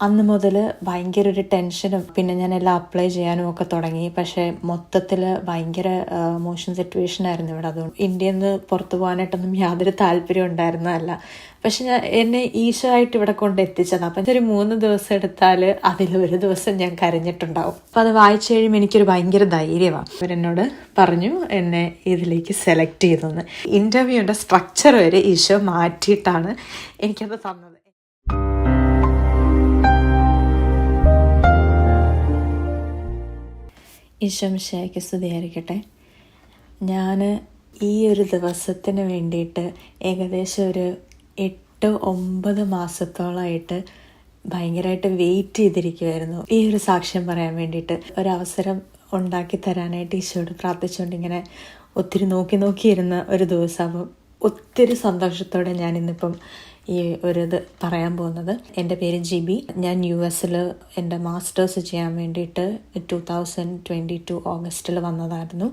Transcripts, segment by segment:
അന്ന് മുതൽ ഭയങ്കര ഒരു ടെൻഷനും പിന്നെ ഞാൻ എല്ലാം അപ്ലൈ ചെയ്യാനും ഒക്കെ തുടങ്ങി. പക്ഷേ മൊത്തത്തിൽ ഭയങ്കര മോശം സിറ്റുവേഷൻ ആയിരുന്നു ഇവിടെ. അതുകൊണ്ട് ഇന്ത്യയിൽ നിന്ന് പുറത്തു പോകാനായിട്ടൊന്നും യാതൊരു താല്പര്യം ഉണ്ടായിരുന്നതല്ല. പക്ഷെ ഞാൻ എന്നെ ഈശോ ആയിട്ട് ഇവിടെ കൊണ്ട് എത്തിച്ചത്. അപ്പം ഒരു മൂന്ന് ദിവസം എടുത്താൽ അതിൽ ഒരു ദിവസം ഞാൻ കരഞ്ഞിട്ടുണ്ടാവും. അപ്പം അത് വായിച്ചു കഴിയുമ്പോൾ എനിക്കൊരു ഭയങ്കര ധൈര്യമാണ് അവരെന്നോട് പറഞ്ഞു എന്നെ ഇതിലേക്ക് സെലക്ട് ചെയ്തെന്ന്. ഇന്റർവ്യൂവിന്റെ സ്ട്രക്ചർ വരെ ഈശോ മാറ്റിയിട്ടാണ് എനിക്കത് തന്നത്. ഈശോമിശയ്ക്ക് സ്തുതിയായിരിക്കട്ടെ. ഞാൻ ഈ ഒരു ദിവസത്തിന് വേണ്ടിയിട്ട് ഏകദേശം ഒരു എട്ട് ഒമ്പത് മാസത്തോളമായിട്ട് ഭയങ്കരമായിട്ട് വെയിറ്റ് ചെയ്തിരിക്കുമായിരുന്നു ഈ ഒരു സാക്ഷ്യം പറയാൻ വേണ്ടിയിട്ട് ഒരവസരം ഉണ്ടാക്കി തരാനായിട്ട് ഈശോയോട് പ്രാർത്ഥിച്ചുകൊണ്ട് ഇങ്ങനെ ഒത്തിരി നോക്കി നോക്കിയിരുന്ന ഒരു ദിവസം. ഒത്തിരി സന്തോഷത്തോടെ ഞാൻ ഇന്നിപ്പം ഈ ഒരു ഇത് പറയാൻ പോകുന്നത്. എന്റെ പേര് ജിബി. ഞാൻ യു എസിൽ എന്റെ മാസ്റ്റേഴ്സ് ചെയ്യാൻ വേണ്ടിയിട്ട് ടു തൗസൻഡ് ട്വന്റി ടു ഓഗസ്റ്റിൽ വന്നതായിരുന്നു.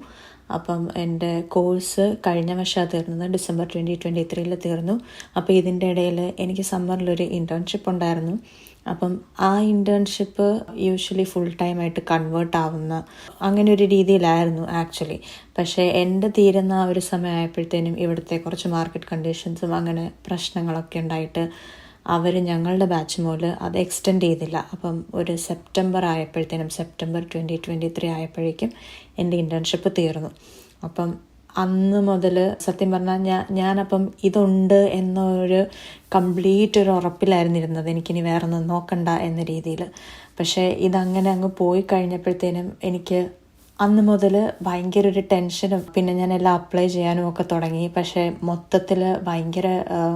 അപ്പം എന്റെ കോഴ്സ് കഴിഞ്ഞ വർഷം തീർന്നത് ഡിസംബർ ട്വന്റി ട്വന്റി ത്രീയിൽ തീർന്നു. അപ്പോൾ ഇതിന്റെ ഇടയിൽ എനിക്ക് സമ്മറിലൊരു ഇന്റേൺഷിപ്പ് ഉണ്ടായിരുന്നു. അപ്പം ആ ഇന്റേൺഷിപ്പ് യൂഷ്വലി ഫുൾ ടൈം ആയിട്ട് കൺവേർട്ട് ആവുന്ന അങ്ങനെ ഒരു രീതിയിലായിരുന്നു ആക്ച്വലി പക്ഷേ എന്റെ തീരുന്ന ആ ഒരു സമയമായപ്പോഴത്തേനും ഇവിടുത്തെ കുറച്ച് മാർക്കറ്റ് കണ്ടീഷൻസും അങ്ങനെ പ്രശ്നങ്ങളൊക്കെ ഉണ്ടായിട്ട് അവർ ഞങ്ങളുടെ ബാച്ച് മോൽ അത് എക്സ്റ്റെൻഡ് ചെയ്തില്ല. അപ്പം ഒരു സെപ്റ്റംബർ ആയപ്പോഴത്തേനും സെപ്റ്റംബർ ട്വന്റി ട്വന്റി ത്രീ ആയപ്പോഴേക്കും എന്റെ ഇന്റേൺഷിപ്പ് തീർന്നു. അപ്പം അന്ന് മുതൽ സത്യം പറഞ്ഞാൽ ഞാൻ ഞാനപ്പം ഇതുണ്ട് എന്നൊരു കംപ്ലീറ്റ് ഒരു ഉറപ്പിലായിരുന്നിരുന്നത് എനിക്കിനി വേറെ ഒന്നും നോക്കണ്ട എന്ന രീതിയിൽ. പക്ഷേ ഇതങ്ങനെ അങ്ങ് പോയി കഴിഞ്ഞപ്പോഴത്തേനും എനിക്ക് അന്ന് മുതൽ ഭയങ്കര ഒരു ടെൻഷനും പിന്നെ ഞാൻ എല്ലാം അപ്ലൈ ചെയ്യാനും ഒക്കെ തുടങ്ങി. പക്ഷേ മൊത്തത്തിൽ ഭയങ്കര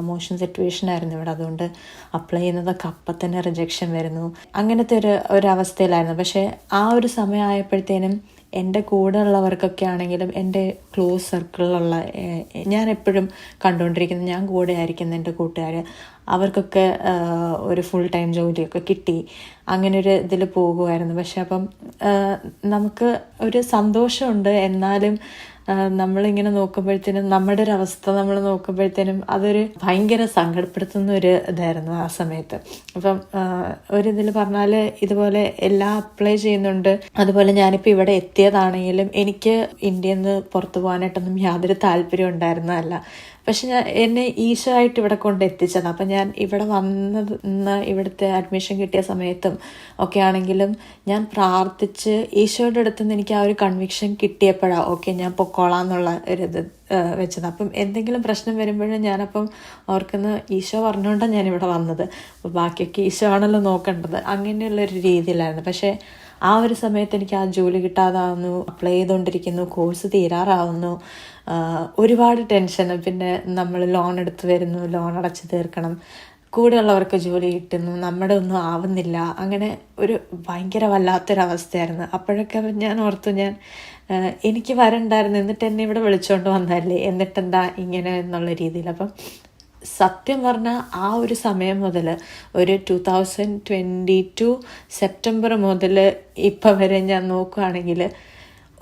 മോഷൻ സിറ്റുവേഷൻ ആയിരുന്നു ഇവിടെ. അതുകൊണ്ട് അപ്ലൈ ചെയ്യുന്നതൊക്കെ അപ്പം തന്നെ റിജക്ഷൻ വരുന്നു. അങ്ങനത്തെ ഒരു ഒരു ഒരവസ്ഥയിലായിരുന്നു. പക്ഷേ ആ ഒരു സമയമായപ്പോഴത്തേനും എന്റെ കൂടെ ഉള്ളവർക്കൊക്കെ ആണെങ്കിലും എന്റെ ക്ലോസ് സർക്കിളിലുള്ള ഞാൻ എപ്പോഴും കണ്ടുകൊണ്ടിരിക്കുന്ന ഞാൻ കൂടെ ആയിരിക്കുന്ന എന്റെ കൂട്ടുകാർ അവർക്കൊക്കെ ഒരു ഫുൾ ടൈം ജോലിയൊക്കെ കിട്ടി. അങ്ങനെ ഒരു ഇതിൽ പോകുമായിരുന്നു പക്ഷെ അപ്പം നമുക്ക് ഒരു സന്തോഷമുണ്ട്. എന്നാലും നമ്മളിങ്ങനെ നോക്കുമ്പോഴത്തേനും നമ്മുടെ ഒരു അവസ്ഥ നമ്മൾ നോക്കുമ്പോഴത്തേനും അതൊരു ഭയങ്കര സങ്കടപ്പെടുത്തുന്ന ഒരു ഇതായിരുന്നു ആ സമയത്ത്. അപ്പം ഒരു ഒരിതിൽ പറഞ്ഞാൽ ഇതുപോലെ എല്ലാം അപ്ലൈ ചെയ്യുന്നുണ്ട്. അതുപോലെ ഞാനിപ്പോൾ ഇവിടെ എത്തിയതാണെങ്കിലും എനിക്ക് ഇന്ത്യയിൽ നിന്ന് പുറത്തു പോകാനായിട്ടൊന്നും യാതൊരു താല്പര്യം ഉണ്ടായിരുന്നതല്ല. പക്ഷെ ഞാൻ എന്നെ ഈശോ ആയിട്ട് ഇവിടെ കൊണ്ട് എത്തിച്ചത്. അപ്പം ഞാൻ ഇവിടെ വന്നത് ഇവിടുത്തെ അഡ്മിഷൻ കിട്ടിയ സമയത്തും ഒക്കെ ആണെങ്കിലും ഞാൻ പ്രാർത്ഥിച്ച് ഈശോയുടെ അടുത്ത് നിന്ന് എനിക്ക് ആ ഒരു കൺവിക്ഷൻ കിട്ടിയപ്പോഴാണ് ഓക്കെ ഞാൻ പൊക്കോളാം എന്നുള്ള ഒരു ഇത് വെച്ചത്. അപ്പം എന്തെങ്കിലും പ്രശ്നം വരുമ്പോഴും ഞാനപ്പം ഓർക്കുന്ന ഈശോ പറഞ്ഞുകൊണ്ടാണ് ഞാനിവിടെ വന്നത്. അപ്പോൾ ബാക്കിയൊക്കെ ഈശോ ആണല്ലോ നോക്കേണ്ടത്. അങ്ങനെയുള്ളൊരു രീതിയിലായിരുന്നു. പക്ഷേ ആ ഒരു സമയത്ത് എനിക്ക് ആ ജോലി കിട്ടാതാവുന്നു അപ്ലൈ ചെയ്തുകൊണ്ടിരിക്കുന്നു കോഴ്സ് തീരാറാവുന്നു. ഒരുപാട് ടെൻഷൻ പിന്നെ നമ്മൾ ലോൺ എടുത്ത് വരുന്നു ലോൺ അടച്ച് തീർക്കണം. കൂടെയുള്ളവർക്ക് ജോലി കിട്ടുന്നു നമ്മുടെ ഒന്നും ആവുന്നില്ല. അങ്ങനെ ഒരു ഭയങ്കര വല്ലാത്തൊരവസ്ഥയായിരുന്നു. അപ്പോഴൊക്കെ ഞാൻ ഓർത്തു ഞാൻ എനിക്ക് വരണ്ടായിരുന്നു. എന്നിട്ട് എന്നെ ഇവിടെ വിളിച്ചുകൊണ്ട് വന്നതല്ലേ? എന്നിട്ടെന്താ ഇങ്ങനെ എന്നുള്ള രീതിയിൽ. അപ്പം സത്യം പറഞ്ഞാൽ ആ ഒരു സമയം മുതൽ ഒരു two thousand twenty two September മുതൽ ഇപ്പം വരെ ഞാൻ നോക്കുകയാണെങ്കിൽ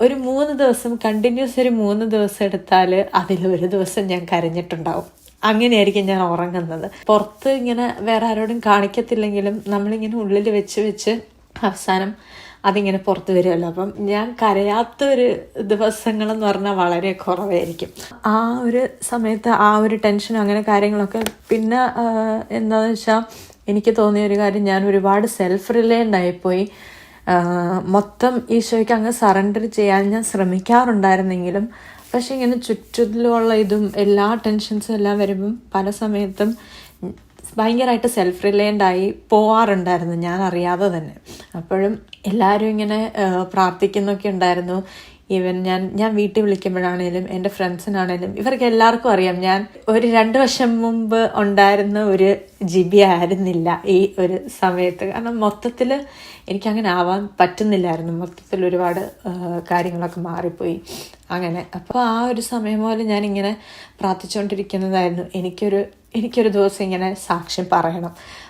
ഒരു മൂന്ന് ദിവസം കണ്ടിന്യൂസ് ഒരു മൂന്ന് ദിവസം എടുത്താൽ അതിൽ ഒരു ദിവസം ഞാൻ കരഞ്ഞിട്ടുണ്ടാവും. അങ്ങനെയായിരിക്കും ഞാൻ ഉറങ്ങുന്നത്. പുറത്ത് ഇങ്ങനെ വേറെ ആരോടും കാണിക്കത്തില്ലെങ്കിലും നമ്മളിങ്ങനെ ഉള്ളിൽ വെച്ച് വെച്ച് അവസാനം അതിങ്ങനെ പുറത്ത് വരുമല്ലോ. അപ്പം ഞാൻ കരയാത്ത ഒരു ദിവസങ്ങളെന്ന് പറഞ്ഞാൽ വളരെ കുറവായിരിക്കും. ആ ഒരു സമയത്ത് ആ ഒരു ടെൻഷനും അങ്ങനെ കാര്യങ്ങളൊക്കെ പിന്നെ എന്താണെന്ന് വെച്ചാൽ എനിക്ക് തോന്നിയ ഒരു കാര്യം ഞാൻ ഒരുപാട് സെൽഫ് റിലയന്റ് ആയിപ്പോയി മൊത്തം ഈശോയ്ക്ക് അങ്ങ് സറണ്ടർ ചെയ്യാൻ ഞാൻ ശ്രമിക്കാറുണ്ടായിരുന്നെങ്കിലും പക്ഷെ ഇങ്ങനെ ചുറ്റുമുള്ള ഇതും എല്ലാ ടെൻഷൻസും എല്ലാം വരുമ്പം പല സമയത്തും ഭയങ്കരമായിട്ട് സെൽഫ് റിലയന്റ് ആയി പോവാറുണ്ടായിരുന്നു ഞാൻ അറിയാതെ തന്നെ. അപ്പോഴും എല്ലാവരും ഇങ്ങനെ പ്രാർത്ഥിക്കുന്നൊക്കെ ഉണ്ടായിരുന്നു. ഈവൻ ഞാൻ ഞാൻ വീട്ടിൽ വിളിക്കുമ്പോഴാണേലും എന്റെ ഫ്രണ്ട്സിനാണേലും ഇവർക്ക് എല്ലാവർക്കും അറിയാം. ഞാൻ ഒരു രണ്ട് വർഷം മുമ്പ് ഉണ്ടായിരുന്ന ഒരു ജിബി ആയിരുന്നില്ല ഈ ഒരു സമയത്ത്. കാരണം മൊത്തത്തിൽ എനിക്കങ്ങനെ ആവാൻ പറ്റുന്നില്ലായിരുന്നു. മൊത്തത്തിൽ ഒരുപാട് കാര്യങ്ങളൊക്കെ മാറിപ്പോയി. അങ്ങനെ. അപ്പോൾ ആ ഒരു സമയം പോലെ ഞാനിങ്ങനെ പ്രാർത്ഥിച്ചുകൊണ്ടിരിക്കുന്നതായിരുന്നു. എനിക്കൊരു എനിക്കൊരു ദിവസം ഇങ്ങനെ സാക്ഷ്യം പറയണം.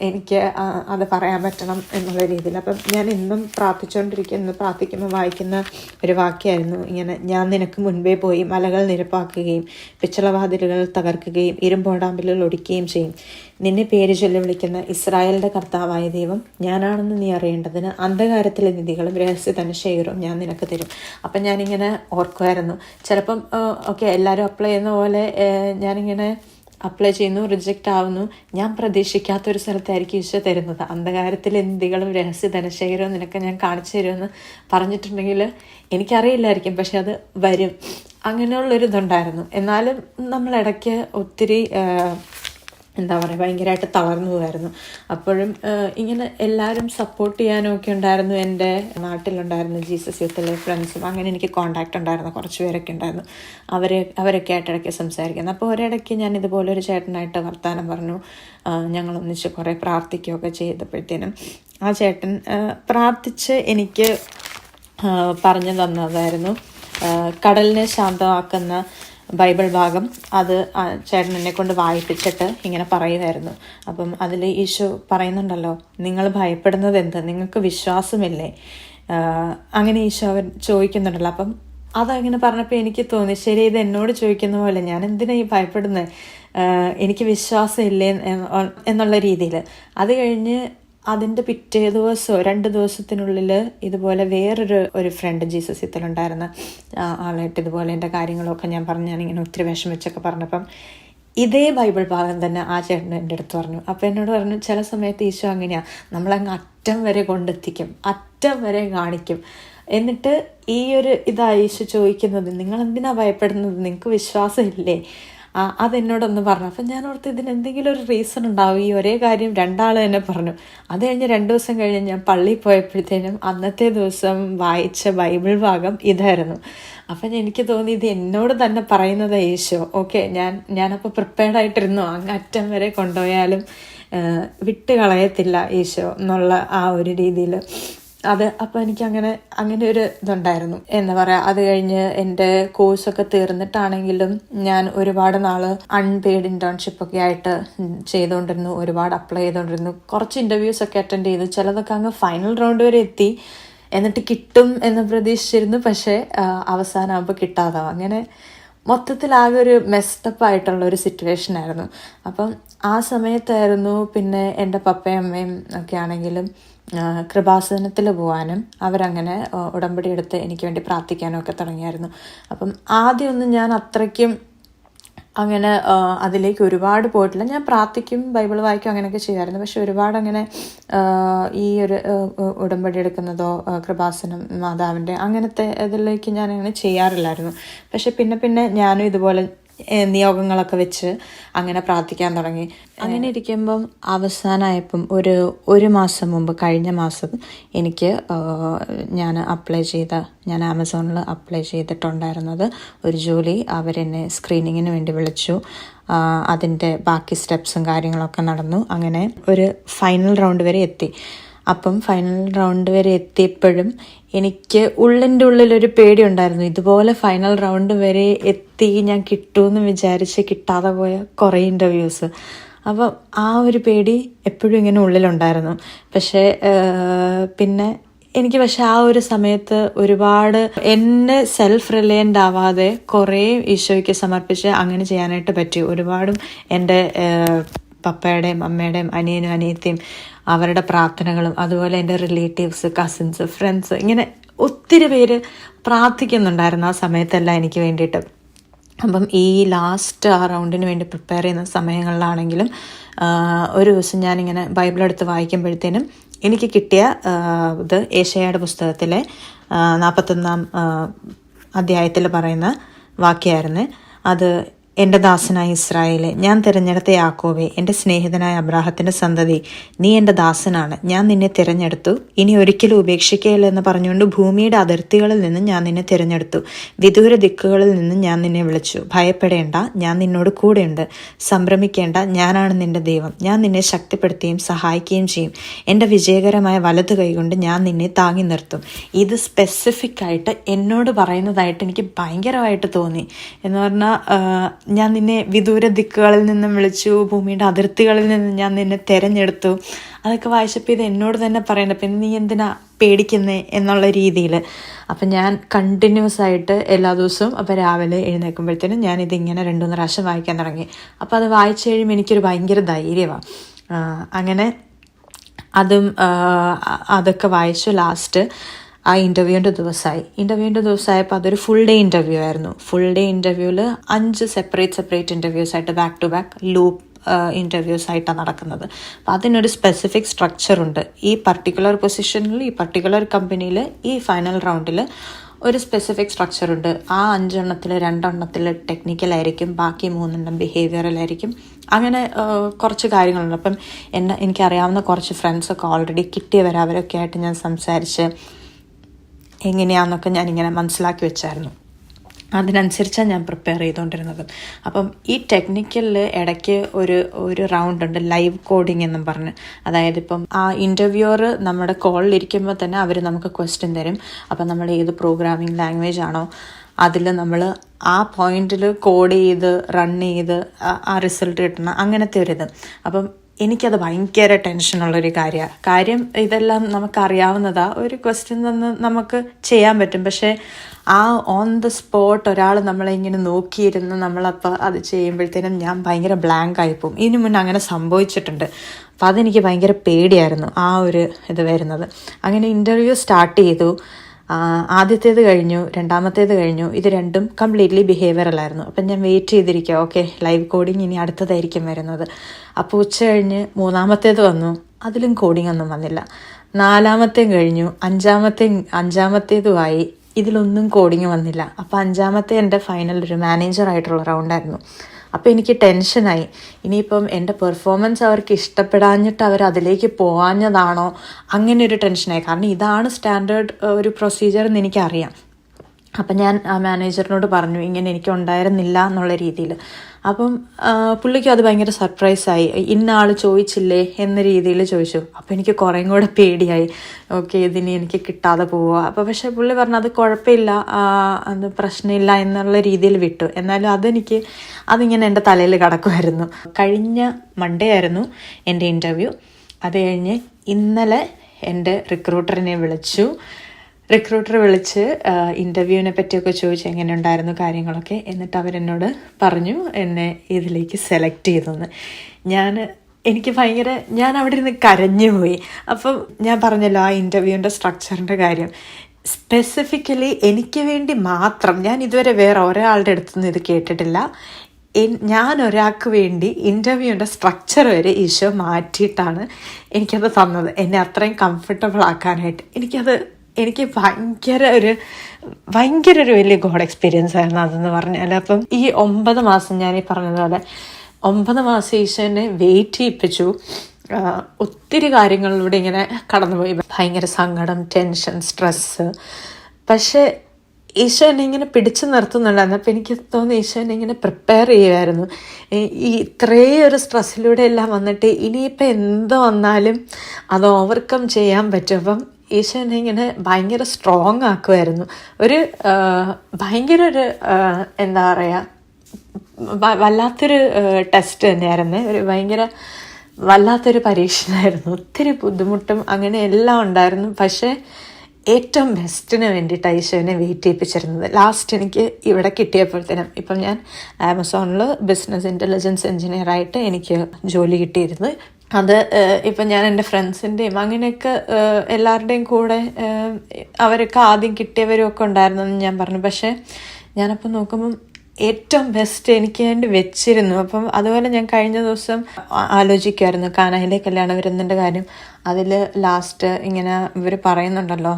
എനിക്ക് അത് പറയാൻ പറ്റണം എന്നുള്ള രീതിയിൽ. അപ്പം ഞാൻ ഇന്നും പ്രാർത്ഥിച്ചുകൊണ്ടിരിക്കുന്ന പ്രാർത്ഥിക്കുമ്പോൾ വായിക്കുന്ന ഒരു വാക്യമായിരുന്നു ഇങ്ങനെ ഞാൻ നിനക്ക് മുൻപേ പോയി മലകൾ നിരപ്പാക്കുകയും പിച്ചളവാതിലുകൾ തകർക്കുകയും ഇരുമ്പോടാമ്പലുകൾ ഒടിക്കുകയും ചെയ്യും. നിന്നെ പേര് ചൊല്ലി വിളിക്കുന്ന ഇസ്രായേലിന്റെ കർത്താവായ ദൈവം ഞാനാണെന്ന് നീ അറിയേണ്ടതിന് അന്ധകാരത്തിലെ നിധികളും രഹസ്യ ധനശേഖരവും ഞാൻ നിനക്ക് തരും. അപ്പം ഞാനിങ്ങനെ ഓർക്കുമായിരുന്നു ചിലപ്പം ഓക്കെ എല്ലാവരും അപ്ലൈ ചെയ്യുന്ന പോലെ ഞാനിങ്ങനെ അപ്ലൈ ചെയ്യുന്നു റിജക്റ്റ് ആവുന്നു. ഞാൻ പ്രതീക്ഷിക്കാത്ത ഒരു സ്ഥലത്തായിരിക്കും ഈശോ തരുന്നത്. അന്ധകാരത്തിൽ എന്തികളും രഹസ്യ ധനശേഖരവും നിനക്ക് ഞാൻ കാണിച്ചു തരുമെന്ന് പറഞ്ഞിട്ടുണ്ടെങ്കിൽ എനിക്കറിയില്ലായിരിക്കും പക്ഷെ അത് വരും. അങ്ങനെയുള്ളൊരിതുണ്ടായിരുന്നു. എന്നാലും നമ്മൾ ഇടയ്ക്ക് ഒത്തിരി എന്താ പറയുക ഭയങ്കരമായിട്ട് തളർന്നു പോകായിരുന്നു അപ്പോഴും ഇങ്ങനെ എല്ലാവരും സപ്പോർട്ട് ചെയ്യാനും ഒക്കെ ഉണ്ടായിരുന്നു എന്റെ നാട്ടിലുണ്ടായിരുന്നു ജീസസ് യൂത്തിലെ ഫ്രണ്ട്സും. അങ്ങനെ എനിക്ക് കോണ്ടാക്ട് ഉണ്ടായിരുന്നു കുറച്ച് പേരൊക്കെ ഉണ്ടായിരുന്നു. അവരെ അവരൊക്കെ ആയിട്ട് ഇടയ്ക്ക് സംസാരിക്കുന്നത് അപ്പോൾ ഒരിടയ്ക്ക് ഞാൻ ഇതുപോലെ ഒരു ചേട്ടനായിട്ട് വർത്തമാനം പറഞ്ഞു. ഞങ്ങൾ ഒന്നിച്ച് കുറേ പ്രാർത്ഥിക്കുകയൊക്കെ ചെയ്തപ്പോഴത്തേനും ആ ചേട്ടൻ പ്രാർത്ഥിച്ച് എനിക്ക് പറഞ്ഞു തന്നതായിരുന്നു. കടലിനെ ശാന്തമാക്കുന്ന ബൈബിൾ ഭാഗം അത് ചേട്ടൻ എന്നെ കൊണ്ട് വായിപ്പിച്ചിട്ട് ഇങ്ങനെ പറയുമായിരുന്നു അപ്പം അതിൽ ഈശോ പറയുന്നുണ്ടല്ലോ നിങ്ങൾ ഭയപ്പെടുന്നത് എന്ത്? നിങ്ങൾക്ക് വിശ്വാസമില്ലേ? അങ്ങനെ ഈശോ അവൻ ചോദിക്കുന്നുണ്ടല്ലോ. അപ്പം അതങ്ങനെ പറഞ്ഞപ്പോൾ എനിക്ക് തോന്നി ശരി ഇത് എന്നോട് ചോദിക്കുന്ന പോലെ ഞാൻ എന്തിനാ ഈ ഭയപ്പെടുന്നത് എനിക്ക് വിശ്വാസം ഇല്ലേ എന്നുള്ള രീതിയിൽ അത് കഴിഞ്ഞ് അതിന്റെ പിറ്റേ ദിവസമോ രണ്ട് ദിവസത്തിനുള്ളിൽ ഇതുപോലെ വേറൊരു ഒരു ഫ്രണ്ട് ജീസസ് ഇത്തലുണ്ടായിരുന്ന ആളായിട്ട് ഇതുപോലെ എന്റെ കാര്യങ്ങളൊക്കെ ഞാൻ പറഞ്ഞു ഞാനിങ്ങനെ ഒത്തിരി വിഷമിച്ചൊക്കെ പറഞ്ഞപ്പം ഇതേ ബൈബിൾ ഭാഗം തന്നെ ആ ചേട്ടൻ എന്റെ അടുത്ത് പറഞ്ഞു. അപ്പോൾ എന്നോട് പറഞ്ഞു ചില സമയത്ത് ഈശോ അങ്ങനെയാണ് നമ്മളങ്ങ് അറ്റം വരെ കൊണ്ടെത്തിക്കും. അറ്റം വരെ കാണിക്കും. എന്നിട്ട് ഈ ഒരു ഇതാ ഈശോ ചോദിക്കുന്നത് നിങ്ങൾ എന്തിനാ ഭയപ്പെടുന്നത്? നിങ്ങൾക്ക് വിശ്വാസം ഇല്ലേ ആ അതെന്നോടൊന്ന് പറഞ്ഞു. അപ്പം ഞാൻ ഓർത്ത് ഇതിന് എന്തെങ്കിലും ഒരു റീസൺ ഉണ്ടാവും. ഈ ഒരേ കാര്യം രണ്ടാൾ തന്നെ പറഞ്ഞു. അത് കഴിഞ്ഞ് രണ്ട് ദിവസം കഴിഞ്ഞ് ഞാൻ പള്ളിയിൽ പോയപ്പോഴത്തേനും അന്നത്തെ ദിവസം വായിച്ച ബൈബിൾ ഭാഗം ഇതായിരുന്നു. അപ്പം എനിക്ക് തോന്നി ഇത് എന്നോട് തന്നെ പറയുന്നത് യേശോ. ഓക്കെ ഞാൻ ഞാനപ്പോൾ പ്രിപ്പയർഡ് ആയിട്ടിരുന്നു. അങ്ങ് അറ്റം വരെ കൊണ്ടുപോയാലും വിട്ടുകളയത്തില്ല വിട്ട് കളയത്തില്ല ഈശോ എന്നുള്ള ആ ഒരു രീതിയിൽ അത് അപ്പം എനിക്ക് അങ്ങനെ അങ്ങനെ ഒരു ഇതുണ്ടായിരുന്നു. എന്താ പറയുക അത് കഴിഞ്ഞ് എന്റെ കോഴ്സൊക്കെ തീർന്നിട്ടാണെങ്കിലും ഞാൻ ഒരുപാട് നാൾ അൺപെയ്ഡ് ഇന്റേൺഷിപ്പ് ഒക്കെ ആയിട്ട് ചെയ്തുകൊണ്ടിരുന്നു ഒരുപാട് അപ്ലൈ ചെയ്തുകൊണ്ടിരുന്നു കുറച്ച് ഇന്റർവ്യൂസ് ഒക്കെ അറ്റൻഡ് ചെയ്തു. ചിലതൊക്കെ അങ്ങ് ഫൈനൽ റൗണ്ട് വരെ എത്തി. എന്നിട്ട് കിട്ടും എന്ന് പ്രതീക്ഷിച്ചിരുന്നു. പക്ഷേ അവസാനമാകുമ്പോൾ കിട്ടാതാവും. അങ്ങനെ മൊത്തത്തിൽ ആകെ ഒരു മെസ്ഡപ്പ് ആയിട്ടുള്ള ഒരു സിറ്റുവേഷൻ ആയിരുന്നു. അപ്പം ആ സമയത്തായിരുന്നു പിന്നെ എന്റെ പപ്പയും അമ്മയും ഒക്കെ ആണെങ്കിലും കൃപാസനത്തിൽ പോകാനും അവരങ്ങനെ ഉടമ്പടി എടുത്ത് എനിക്ക് വേണ്ടി പ്രാർത്ഥിക്കാനും ഒക്കെ തുടങ്ങിയായിരുന്നു. അപ്പം ആദ്യമൊന്നും ഞാൻ അത്രയ്ക്കും അങ്ങനെ അതിലേക്ക് ഒരുപാട് പോയിട്ടില്ല. ഞാൻ പ്രാർത്ഥിക്കും ബൈബിൾ വായിക്കും അങ്ങനെയൊക്കെ ചെയ്യാമായിരുന്നു പക്ഷെ ഒരുപാട് അങ്ങനെ ഈ ഒരു ഉടമ്പടി എടുക്കുന്നതോ കൃപാസനം മാതാവിന്റെ അങ്ങനത്തെ ഇതിലേക്ക് ഞാൻ അങ്ങനെ ചെയ്യാറില്ലായിരുന്നു. പക്ഷെ പിന്നെ പിന്നെ ഞാനും ഇതുപോലെ നിയോഗങ്ങളൊക്കെ വെച്ച് അങ്ങനെ പ്രാർത്ഥിക്കാൻ തുടങ്ങി. അങ്ങനെ ഇരിക്കുമ്പം അവസാനമായപ്പം ഒരു ഒരു മാസം മുമ്പ് കഴിഞ്ഞ മാസം എനിക്ക് ഞാൻ അപ്ലൈ ചെയ്ത ഞാൻ ആമസോണിൽ അപ്ലൈ ചെയ്തിട്ടുണ്ടായിരുന്നത് ഒരു ജോലി അവരെന്നെ സ്ക്രീനിങ്ങിന് വേണ്ടി വിളിച്ചു. അതിന്റെ ബാക്കി സ്റ്റെപ്സും കാര്യങ്ങളൊക്കെ നടന്നു. അങ്ങനെ ഒരു ഫൈനൽ റൗണ്ട് വരെ എത്തി. അപ്പം ഫൈനൽ റൗണ്ട് വരെ എത്തിയപ്പോഴും എനിക്ക് ഉള്ളിന്റെ ഉള്ളിലൊരു പേടി ഉണ്ടായിരുന്നു ഇതുപോലെ ഫൈനൽ റൗണ്ട് വരെ എത്തി ഞാൻ കിട്ടുമെന്ന് വിചാരിച്ച് കിട്ടാതെ പോയ കുറേ ഇന്റർവ്യൂസ് അപ്പം ആ ഒരു പേടി എപ്പോഴും ഇങ്ങനെ ഉള്ളിലുണ്ടായിരുന്നു. പക്ഷേ പിന്നെ എനിക്ക് പക്ഷെ ആ ഒരു സമയത്ത് ഒരുപാട് എന്നെ സെൽഫ് റിലയന്റ് ആവാതെ കുറേ ഈശോയ്ക്ക് സമർപ്പിച്ച് അങ്ങനെ ചെയ്യാനായിട്ട് പറ്റി. ഒരുപാടും എന്റെ പപ്പയുടെയും അമ്മയുടെയും അനിയനും അനിയത്തിയും അവരുടെ പ്രാർത്ഥനകളും അതുപോലെ എന്റെ റിലേറ്റീവ്സ് കസിൻസ് ഫ്രണ്ട്സ് ഇങ്ങനെ ഒത്തിരി പേര് പ്രാർത്ഥിക്കുന്നുണ്ടായിരുന്നു ആ സമയത്തെല്ലാം എനിക്ക് വേണ്ടിയിട്ട്. അപ്പം ഈ ലാസ്റ്റ് ആ റൗണ്ടിന് വേണ്ടി പ്രിപ്പയർ ചെയ്യുന്ന സമയങ്ങളിലാണെങ്കിലും ഒരു ദിവസം ഞാനിങ്ങനെ ബൈബിൾ എടുത്ത് വായിക്കുമ്പോഴത്തേനും എനിക്ക് കിട്ടിയ ഇത് ഏഷ്യയുടെ പുസ്തകത്തിലെ നാൽപ്പത്തൊന്നാം അധ്യായത്തിൽ പറയുന്ന വാക്യമായിരുന്നു അത് എന്റെ ദാസനായ ഇസ്രായേലെ ഞാൻ തിരഞ്ഞെടുത്ത യാക്കോവെ എന്റെ സ്നേഹിതനായ അബ്രാഹത്തിന്റെ സന്തതി നീ എന്റെ ദാസനാണ്. ഞാൻ നിന്നെ തിരഞ്ഞെടുത്തു. ഇനി ഒരിക്കലും ഉപേക്ഷിക്കുകയില്ല എന്ന് പറഞ്ഞുകൊണ്ട് ഭൂമിയുടെ അതിർത്തികളിൽ നിന്നും ഞാൻ നിന്നെ തിരഞ്ഞെടുത്തു. വിദൂര ദിക്കുകളിൽ നിന്നും ഞാൻ നിന്നെ വിളിച്ചു. ഭയപ്പെടേണ്ട ഞാൻ നിന്നോട് കൂടെയുണ്ട്. സംഭ്രമിക്കേണ്ട ഞാനാണ് നിന്റെ ദൈവം. ഞാൻ നിന്നെ ശക്തിപ്പെടുത്തുകയും സഹായിക്കുകയും ചെയ്യും. എന്റെ വിജയകരമായ വലത് കൈകൊണ്ട് ഞാൻ നിന്നെ താങ്ങി നിർത്തും. ഇത് സ്പെസിഫിക് ആയിട്ട് എന്നോട് പറയുന്നതായിട്ട് എനിക്ക് ഭയങ്കരമായിട്ട് തോന്നി. എന്ന് പറഞ്ഞാൽ ഞാൻ നിന്നെ വിദൂര ദിക്കുകളിൽ നിന്നും വിളിച്ചു ഭൂമിയുടെ അതിർത്തികളിൽ നിന്നും ഞാൻ നിന്നെ തെരഞ്ഞെടുത്തു. അതൊക്കെ വായിച്ചപ്പോൾ ഇത് എന്നോട് തന്നെ പറയണ്ട പിന്നെ നീ എന്തിനാ പേടിക്കുന്നേ? എന്നുള്ള രീതിയിൽ. അപ്പം ഞാൻ കണ്ടിന്യൂസ് ആയിട്ട് എല്ലാ ദിവസവും അപ്പോൾ രാവിലെ എഴുന്നേൽക്കുമ്പോഴത്തേനും ഞാൻ ഇതിങ്ങനെ രണ്ടു മൂന്ന് പ്രാവശ്യം വായിക്കാൻ തുടങ്ങി. അപ്പോൾ അത് വായിച്ചു കഴിയുമ്പോൾ എനിക്കൊരു ഭയങ്കര ധൈര്യമാണ് അങ്ങനെ അതും അതൊക്കെ വായിച്ചു ലാസ്റ്റ്. ആ ഇന്റർവ്യൂവിന്റെ ദിവസമായി. ഇന്റർവ്യൂവിന്റെ ദിവസമായപ്പോൾ അതൊരു ഫുൾ ഡേ ഇന്റർവ്യൂ ആയിരുന്നു. ഫുൾ ഡേ ഇന്റർവ്യൂവിൽ അഞ്ച് സെപ്പറേറ്റ് സെപ്പറേറ്റ് ഇന്റർവ്യൂസ് ആയിട്ട് back to back loop interviews ആയിട്ടാണ് നടക്കുന്നത്. അപ്പോൾ അതിനൊരു സ്പെസിഫിക് സ്ട്രക്ചർ ഉണ്ട്. ഈ പർട്ടിക്കുലർ പൊസിഷനിൽ ഈ പർട്ടിക്കുലർ കമ്പനിയിൽ ഈ ഫൈനൽ റൗണ്ടിൽ ഒരു സ്പെസിഫിക് സ്ട്രക്ചർ ഉണ്ട്. ആ അഞ്ചെണ്ണത്തിൽ രണ്ടെണ്ണത്തിൽ ടെക്നിക്കലായിരിക്കും ബാക്കി മൂന്നെണ്ണം ബിഹേവിയറലായിരിക്കും അങ്ങനെ കുറച്ച് കാര്യങ്ങളുണ്ട്. അപ്പം എന്നെ എനിക്കറിയാവുന്ന കുറച്ച് ഫ്രണ്ട്സൊക്കെ ഓൾറെഡി കിട്ടിയവർ അവരൊക്കെ ആയിട്ട് ഞാൻ സംസാരിച്ച് എങ്ങനെയാണെന്നൊക്കെ ഞാനിങ്ങനെ മനസ്സിലാക്കി വെച്ചായിരുന്നു. അതിനനുസരിച്ചാണ് ഞാൻ പ്രിപ്പയർ ചെയ്തുകൊണ്ടിരുന്നത് അപ്പം ഈ ടെക്നിക്കലിൽ ഇടയ്ക്ക് ഒരു ഒരു റൗണ്ട് ഉണ്ട് ലൈവ് കോഡിംഗ് എന്നും പറഞ്ഞ്. അതായത് ഇപ്പം ആ ഇന്റർവ്യൂവർ നമ്മുടെ കോളിൽ ഇരിക്കുമ്പോൾ തന്നെ അവർ നമുക്ക് ക്വസ്റ്റ്യൻ തരും. അപ്പം നമ്മൾ ഏത് പ്രോഗ്രാമിംഗ് ലാംഗ്വേജ് ആണോ അതിൽ നമ്മൾ ആ പോയിന്റിൽ കോഡ് ചെയ്ത് റൺ ചെയ്ത് ആ റിസൾട്ട് കിട്ടണം അങ്ങനത്തെ ഒരിത്. അപ്പം എനിക്കത് ഭയങ്കര ടെൻഷനുള്ളൊരു കാര്യമാണ് കാര്യം ഇതെല്ലാം നമുക്കറിയാവുന്നതാ. ഒരു ക്വസ്റ്റ്യൻ തന്ന് നമുക്ക് ചെയ്യാൻ പറ്റും. പക്ഷേ ആ ഓൺ ദ സ്പോട്ട് ഒരാൾ നമ്മളെ ഇങ്ങനെ നോക്കിയിരുന്ന് നമ്മളപ്പോൾ അത് ചെയ്യുമ്പോഴത്തേനും ഞാൻ ഭയങ്കര ബ്ലാങ്ക് ആയിപ്പോവും. ഇതിനു മുന്നേ അങ്ങനെ സംഭവിച്ചിട്ടുണ്ട്. അപ്പോൾ അതെനിക്ക് ഭയങ്കര പേടിയായിരുന്നു ആ ഒരു ഇത് വരുന്നത്. അങ്ങനെ ഇന്റർവ്യൂ സ്റ്റാർട്ട് ചെയ്തു. ആദ്യത്തേത് കഴിഞ്ഞു രണ്ടാമത്തേത് കഴിഞ്ഞു ഇത് രണ്ടും കംപ്ലീറ്റ്ലി ബിഹേവിയറലായിരുന്നു അപ്പം ഞാൻ വെയിറ്റ് ചെയ്തിരിക്കുക. ഓക്കെ ലൈവ് കോഡിങ് ഇനി അടുത്തതായിരിക്കും വരുന്നത്. അപ്പോൾ ഉച്ച കഴിഞ്ഞ് മൂന്നാമത്തേത് വന്നു. അതിലും കോഡിംഗ് ഒന്നും വന്നില്ല. നാലാമത്തേം കഴിഞ്ഞു അഞ്ചാമത്തെ അഞ്ചാമത്തേതുമായി ഇതിലൊന്നും കോഡിങ് വന്നില്ല. അപ്പോൾ അഞ്ചാമത്തെ എന്റെ ഫൈനൽ ഒരു മാനേജർ മാനേജറായിട്ടുള്ള റൗണ്ടായിരുന്നു അപ്പോൾ എനിക്ക് ടെൻഷനായി. ഇനിയിപ്പം എന്റെ പെർഫോമൻസ് അവർക്ക് ഇഷ്ടപ്പെടാഞ്ഞിട്ട് അവർ അതിലേക്ക് പോവാഞ്ഞതാണോ അങ്ങനെ ഒരു ടെൻഷനായി. കാരണം ഇതാണ് സ്റ്റാൻഡേർഡ് ഒരു പ്രൊസീജിയർ എന്ന് എനിക്കറിയാം. അപ്പം ഞാൻ ആ മാനേജറിനോട് പറഞ്ഞു ഇങ്ങനെ എനിക്ക് ഉണ്ടായിരുന്നില്ല എന്നുള്ള രീതിയിൽ. അപ്പം പുള്ളിക്കും അത് ഭയങ്കര സർപ്രൈസായി ഇന്ന ആൾ ചോദിച്ചില്ലേ? എന്ന രീതിയിൽ ചോദിച്ചു. അപ്പോൾ എനിക്ക് കുറേയും കൂടെ പേടിയായി. ഓക്കെ ഇതിനി എനിക്ക് കിട്ടാതെ പോവുക അപ്പോൾ പക്ഷേ പുള്ളി പറഞ്ഞു അത് കുഴപ്പമില്ല. അത് പ്രശ്നമില്ല എന്നുള്ള രീതിയിൽ വിട്ടു. എന്നാലും അതെനിക്ക് അതിങ്ങനെ എന്റെ തലയിൽ കിടക്കുമായിരുന്നു. കഴിഞ്ഞ മൺഡേ ആയിരുന്നു എന്റെ ഇന്റർവ്യൂ അത് കഴിഞ്ഞ് ഇന്നലെ എന്റെ റിക്രൂട്ടറിനെ വിളിച്ചു. റിക്രൂട്ടർ വിളിച്ച് ഇന്റർവ്യൂവിനെ പറ്റിയൊക്കെ ചോദിച്ചു എങ്ങനെ ഉണ്ടായിരുന്നു കാര്യങ്ങളൊക്കെ എന്നിട്ട് അവരെന്നോട് പറഞ്ഞു എന്നെ ഇതിലേക്ക് സെലക്ട് ചെയ്തെന്ന്. ഞാൻ എനിക്ക് ഭയങ്കര ഞാൻ അവിടെ ഇരുന്ന് കരഞ്ഞു പോയി. അപ്പം ഞാൻ പറഞ്ഞല്ലോ ആ ഇന്റർവ്യൂവിന്റെ സ്ട്രക്ചറിന്റെ കാര്യം. സ്പെസിഫിക്കലി എനിക്ക് വേണ്ടി മാത്രം ഞാൻ ഇതുവരെ വേറെ ഒരാളുടെ അടുത്തുനിന്ന് ഇത് കേട്ടിട്ടില്ല. ഞാൻ ഒരാൾക്ക് വേണ്ടി ഇന്റർവ്യൂവിന്റെ സ്ട്രക്ചർ വരെ ഈശോ മാറ്റിയിട്ടാണ് എനിക്കത് തന്നത്. എന്നെ അത്രയും കംഫർട്ടബിൾ ആക്കാനായിട്ട്. എനിക്കത് എനിക്ക് ഭയങ്കര ഒരു ഭയങ്കര ഒരു വലിയ ഗോഡ് എക്സ്പീരിയൻസ് ആയിരുന്നു അതെന്ന് പറഞ്ഞാൽ. അപ്പം ഈ ഒമ്പത് മാസം ഞാൻ ഈ പറഞ്ഞതുപോലെ ഒമ്പത് മാസം ഈശോനെ വെയിറ്റ് ചെയ്യിപ്പിച്ചു. ഒത്തിരി കാര്യങ്ങളിലൂടെ ഇങ്ങനെ കടന്നുപോയി. ഭയങ്കര സങ്കടം ടെൻഷൻ സ്ട്രെസ്സ് പക്ഷേ ഈശോ എന്നെ ഇങ്ങനെ പിടിച്ചു നിർത്തുന്നുണ്ടായിരുന്നു. അപ്പം എനിക്ക് തോന്നുന്നു ഈശോ എന്നെ ഇങ്ങനെ പ്രിപ്പയർ ചെയ്യുമായിരുന്നു ഈ ഇത്രയും ഒരു സ്ട്രെസ്സിലൂടെ എല്ലാം വന്നിട്ട് ഇനിയിപ്പോൾ എന്ത് വന്നാലും അത് ഓവർകം ചെയ്യാൻ പറ്റും. അപ്പം ഈശോ എന്നെ ഇങ്ങനെ ഭയങ്കര സ്ട്രോങ് ആക്കുമായിരുന്നു ഒരു ഭയങ്കര ഒരു എന്താ പറയുക വല്ലാത്തൊരു ടെസ്റ്റ് തന്നെയായിരുന്നു. ഒരു ഭയങ്കര വല്ലാത്തൊരു പരീക്ഷണമായിരുന്നു ഒത്തിരി ബുദ്ധിമുട്ടും അങ്ങനെ എല്ലാം ഉണ്ടായിരുന്നു. പക്ഷേ ഏറ്റവും ബെസ്റ്റിന് വേണ്ടിയിട്ട് ഈശോനെ വെയിറ്റ് ചെയ്യിപ്പിച്ചിരുന്നത് ലാസ്റ്റ് എനിക്ക് ഇവിടെ കിട്ടിയപ്പോഴത്തേനും ഇപ്പം ഞാൻ ആമസോണിൽ ബിസിനസ് ഇന്റലിജൻസ് എഞ്ചിനീയറായിട്ട് എനിക്ക് ജോലി കിട്ടിയിരുന്നു. അത് ഇപ്പം ഞാൻ എന്റെ ഫ്രണ്ട്സിന്റെയും അങ്ങനെയൊക്കെ എല്ലാവരുടെയും കൂടെ അവരൊക്കെ ആദ്യം കിട്ടിയവരും ഒക്കെ ഉണ്ടായിരുന്നെന്ന് ഞാൻ പറഞ്ഞു. പക്ഷേ ഞാനപ്പോൾ നോക്കുമ്പം ഏറ്റവും ബെസ്റ്റ് എനിക്ക് വേണ്ടി വെച്ചിരുന്നു. അപ്പം അതുപോലെ ഞാൻ കഴിഞ്ഞ ദിവസം ആലോചിക്കുമായിരുന്നു കാനായിലെ കല്യാണ വിരുന്നിന്റെ കാര്യം. അതിൽ ലാസ്റ്റ് ഇങ്ങനെ ഇവർ പറയുന്നുണ്ടല്ലോ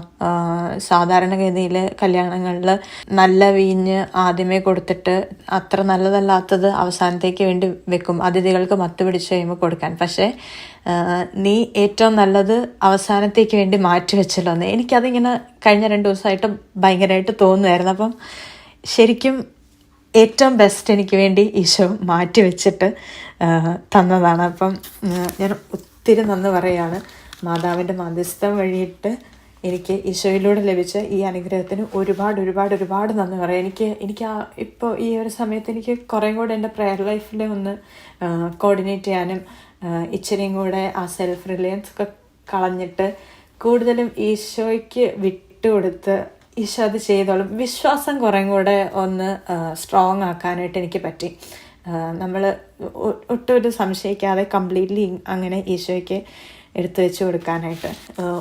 സാധാരണഗതിയിൽ കല്യാണങ്ങളിൽ നല്ല വീഞ്ഞ് ആദ്യമേ കൊടുത്തിട്ട് അത്ര നല്ലതല്ലാത്തത് അവസാനത്തേക്ക് വേണ്ടി വെക്കും. അതിഥികൾക്ക് മത്ത് പിടിച്ച് കഴിയുമ്പോൾ കൊടുക്കാൻ. പക്ഷേ നീ ഏറ്റവും നല്ലത് അവസാനത്തേക്ക് വേണ്ടി മാറ്റി വെച്ചല്ലോ എന്ന് എനിക്കതിങ്ങനെ കഴിഞ്ഞ രണ്ട് ദിവസമായിട്ട് ഭയങ്കരമായിട്ട് തോന്നുമായിരുന്നു അപ്പം ശരിക്കും ഏറ്റവും ബെസ്റ്റ് എനിക്ക് വേണ്ടി ഈശോ മാറ്റി വെച്ചിട്ട് തന്നതാണ്. അപ്പം ഞാൻ ഒത്തിരി നന്ദി പറയുകയാണ് മാതാവിന്റെ മധ്യസ്ഥം വഴിയിട്ട് എനിക്ക് ഈശോയിലൂടെ ലഭിച്ച ഈ അനുഗ്രഹത്തിന് ഒരുപാട് ഒരുപാട് ഒരുപാട് നന്ദി പറയാം. എനിക്ക് എനിക്ക് ആ ഇപ്പോൾ ഈ ഒരു സമയത്ത് എനിക്ക് കുറേ കൂടെ എന്റെ പ്രയർ ലൈഫിൽ ഒന്ന് കോർഡിനേറ്റ് ചെയ്യാനും ഇച്ചിരിയും കൂടെ ആ സെൽഫ് റിലയൻസ് ഒക്കെ കളഞ്ഞിട്ട് കൂടുതലും ഈശോയ്ക്ക് വിട്ടുകൊടുത്ത് ഈശോ അത് ചെയ്തോളും. വിശ്വാസം കുറേ കൂടെ ഒന്ന് സ്ട്രോങ് ആക്കാനായിട്ട് എനിക്ക് പറ്റി. നമ്മൾ ഒട്ടും ഒരു സംശയിക്കാതെ കംപ്ലീറ്റ്ലി അങ്ങനെ ഈശോയ്ക്ക് എടുത്തു വെച്ച് കൊടുക്കാനായിട്ട്.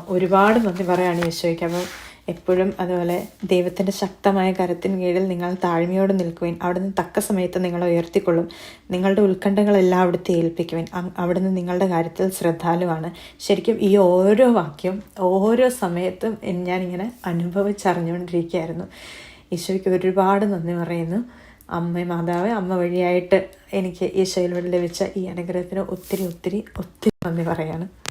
ഒരുപാട് നന്ദി പറയുകയാണ് ഈശോയ്ക്ക്. അപ്പം എപ്പോഴും അതുപോലെ ദൈവത്തിന്റെ ശക്തമായ കരത്തിന് കീഴിൽ നിങ്ങൾ താഴ്മയോട് നിൽക്കുവിൻ. അവിടുന്ന് തക്ക സമയത്ത് നിങ്ങളെ ഉയർത്തിക്കൊള്ളും. നിങ്ങളുടെ ഉത്കണ്ഠകളെല്ലാം അവിടുത്തെ ഏൽപ്പിക്കുവിൻ. അവിടുന്ന് നിങ്ങളുടെ കാര്യത്തിൽ ശ്രദ്ധാലുവാണ്. ശരിക്കും ഈ ഓരോ വാക്യം ഓരോ സമയത്തും ഞാനിങ്ങനെ അനുഭവിച്ചറിഞ്ഞുകൊണ്ടിരിക്കുകയായിരുന്നു. ഈശോയ്ക്ക് ഒരുപാട് നന്ദി പറയുന്നു. അമ്മ മാതാവ് അമ്മ വഴിയായിട്ട് എനിക്ക് ഈശോയിലൂടെ ലഭിച്ച ഈ അനുഗ്രഹത്തിന് ഒത്തിരി ഒത്തിരി ഒത്തിരി നന്ദി പറയാണ്.